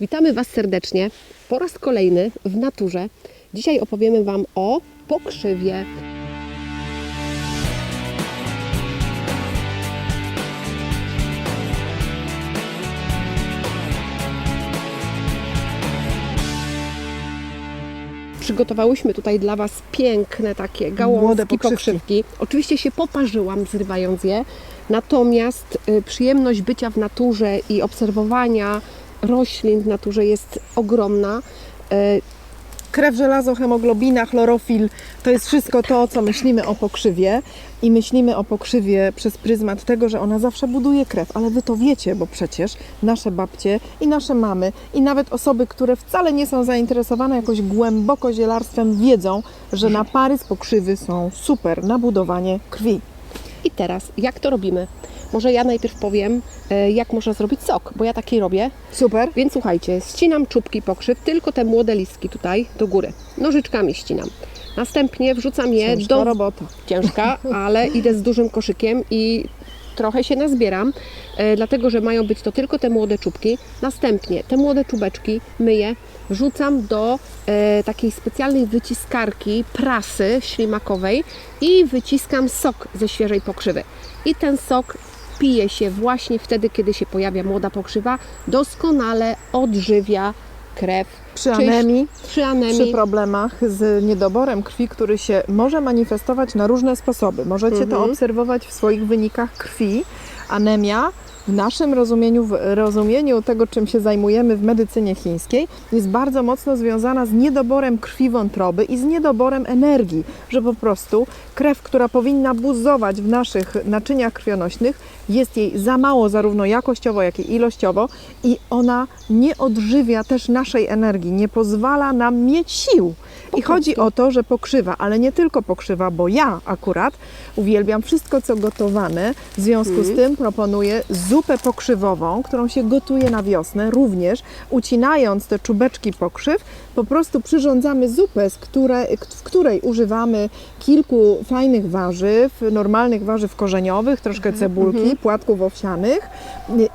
Witamy Was serdecznie po raz kolejny w naturze. Dzisiaj opowiemy Wam o pokrzywie. Przygotowałyśmy tutaj dla Was piękne takie gałązki pokrzywki. pokrzywki. Oczywiście się poparzyłam zrywając je, natomiast y, przyjemność bycia w naturze i obserwowania roślin w naturze jest ogromna. Y, Krew, żelazo, hemoglobina, chlorofil to jest wszystko to, co myślimy o pokrzywie. I myślimy o pokrzywie przez pryzmat tego, że ona zawsze buduje krew, ale wy to wiecie, bo przecież nasze babcie i nasze mamy, i nawet osoby, które wcale nie są zainteresowane jakoś głęboko zielarstwem, wiedzą, że napary z pokrzywy są super na budowanie krwi. I teraz, jak to robimy? Może ja najpierw powiem, y, jak można zrobić sok, bo ja taki robię. Super. Więc słuchajcie, ścinam czubki pokrzyw, tylko te młode listki tutaj do góry. Nożyczkami ścinam. Następnie wrzucam je Ciężka do robota. ciężka, ale idę z dużym koszykiem i trochę się nazbieram, e, dlatego że mają być to tylko te młode czubki. Następnie te młode czubeczki myję, wrzucam do e, takiej specjalnej wyciskarki prasy ślimakowej i wyciskam sok ze świeżej pokrzywy. I ten sok pije się właśnie wtedy, kiedy się pojawia młoda pokrzywa, doskonale odżywia krew. Przy anemii, przy anemii. przy problemach z niedoborem krwi, który się może manifestować na różne sposoby. Możecie to Mhm. obserwować w swoich wynikach krwi. Anemia w naszym rozumieniu, w rozumieniu tego, czym się zajmujemy w medycynie chińskiej, jest bardzo mocno związana z niedoborem krwi wątroby i z niedoborem energii, że po prostu krew, która powinna buzować w naszych naczyniach krwionośnych, jest jej za mało zarówno jakościowo, jak i ilościowo i ona nie odżywia też naszej energii, nie pozwala nam mieć sił. I chodzi o to, że pokrzywa, ale nie tylko pokrzywa, bo ja akurat uwielbiam wszystko, co gotowane. W związku z tym proponuję zupę pokrzywową, którą się gotuje na wiosnę. Również ucinając te czubeczki pokrzyw, po prostu przyrządzamy zupę, z której, w której używamy kilku fajnych warzyw, normalnych warzyw korzeniowych, troszkę cebulki, płatków owsianych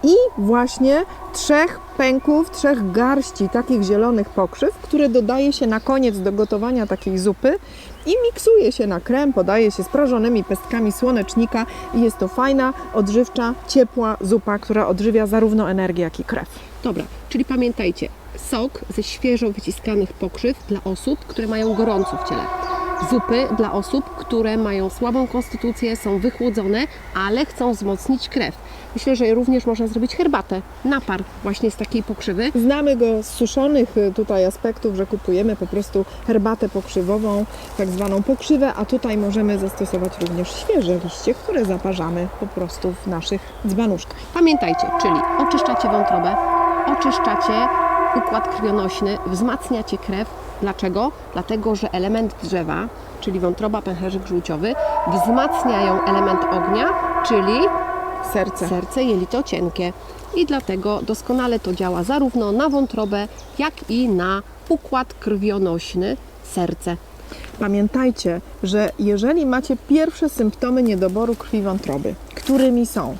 i właśnie trzech pęków, trzech garści takich zielonych pokrzyw, które dodaje się na koniec do gotowania takiej zupy i miksuje się na krem, podaje się z prażonymi pestkami słonecznika i jest to fajna, odżywcza, ciepła zupa, która odżywia zarówno energię, jak i krew. Dobra, czyli pamiętajcie, sok ze świeżo wyciskanych pokrzyw dla osób, które mają gorąco w ciele. Zupy dla osób, które mają słabą konstytucję, są wychłodzone, ale chcą wzmocnić krew. Myślę, że również można zrobić herbatę, napar właśnie z takiej pokrzywy. Znamy go z suszonych y, tutaj aspektów, że kupujemy po prostu herbatę pokrzywową, tak zwaną pokrzywę, a tutaj możemy zastosować również świeże liście, które zaparzamy po prostu w naszych dzbanuszkach. Pamiętajcie, czyli oczyszczacie wątrobę, oczyszczacie układ krwionośny, wzmacniacie krew. Dlaczego? Dlatego, że element drzewa, czyli wątroba, pęcherzyk żółciowy, wzmacniają element ognia, czyli Serce. serce jelito cienkie. I dlatego doskonale to działa zarówno na wątrobę, jak i na układ krwionośny serce. Pamiętajcie, że jeżeli macie pierwsze symptomy niedoboru krwi wątroby, którymi są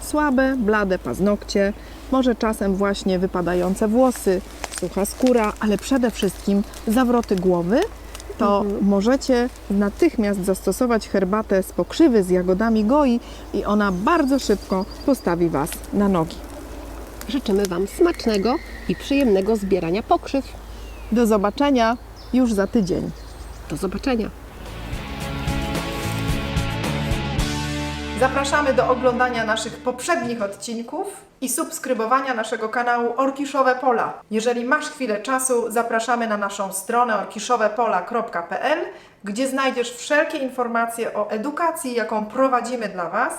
słabe, blade paznokcie, może czasem właśnie wypadające włosy, sucha skóra, ale przede wszystkim zawroty głowy, to możecie natychmiast zastosować herbatę z pokrzywy z jagodami goi i ona bardzo szybko postawi Was na nogi. Życzymy Wam smacznego i przyjemnego zbierania pokrzyw. Do zobaczenia już za tydzień. Do zobaczenia. Zapraszamy do oglądania naszych poprzednich odcinków i subskrybowania naszego kanału Orkiszowe Pola. Jeżeli masz chwilę czasu, zapraszamy na naszą stronę orkiszowepola.pl, gdzie znajdziesz wszelkie informacje o edukacji, jaką prowadzimy dla Was.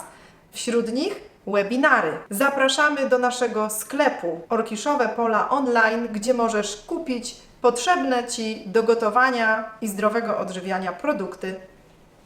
Wśród nich webinary. Zapraszamy do naszego sklepu Orkiszowe Pola online, gdzie możesz kupić potrzebne Ci do gotowania i zdrowego odżywiania produkty